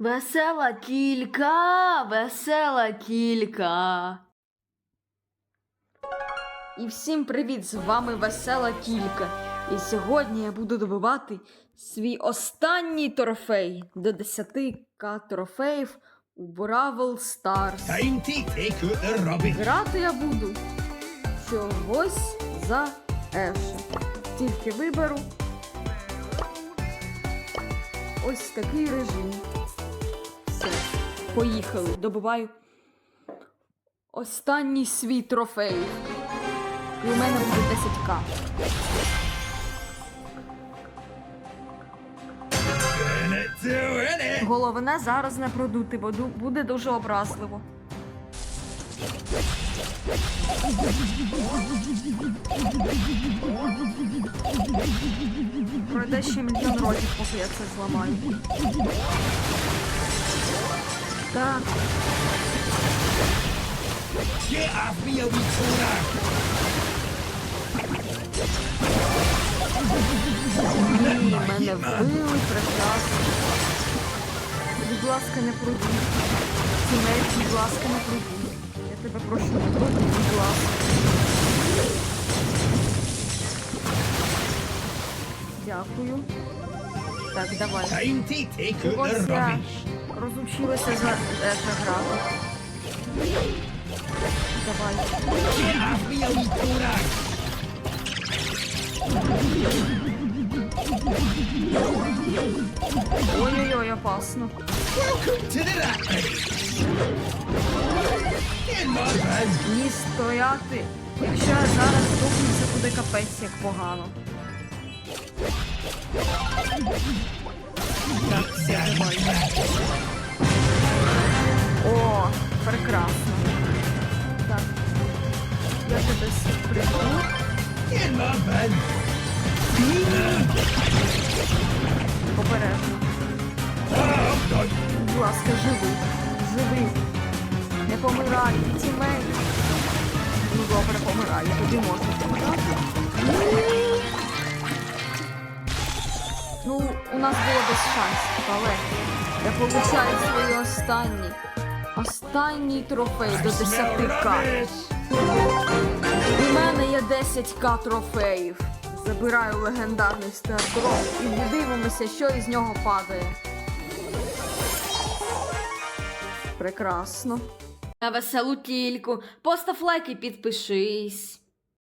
Весела кілька, весела кілька. І всім привіт! З вами Весела Кілька. І сьогодні я буду добивати свій останній трофей до 10к трофеїв у Бравл rubbish. Грати я буду чогось за Еша. Тільки виберу ось такий режим. Поїхали. Добиваю останній свій трофей. І у мене буде 10к. In it to win it. Головне зараз не продути, бо буде дуже образливо. Пройде ще мільйон років, поки я це зламаю. Так, ні, мене вбили прекрасно. Будь ласка, не продуй. Тімець, будь ласка, не продуй. Я тебе прошу, не продуй, будь ласка. Дякую. Так, давай. Ось я. Розучилася за Еша грати. Давай. Ой-ой-ой, опасно. Ні стояти. Якщо я зараз здохну, це буде капець як погано. That's it. О, прекрасно. Так. Я тебе. In. Обережно. Будь ласка, живи. Живи. Не помирай, тімей. Ну добре, помирай, тобі можна помирати. Ну, у нас було без шансів, але я получаю свої останні. Останній трофей до 10к. У мене є 10к трофеїв. Забираю легендарний стардроп і дивимося, що із нього падає. Прекрасно. На веселу кільку. Постав лайк і підпишись.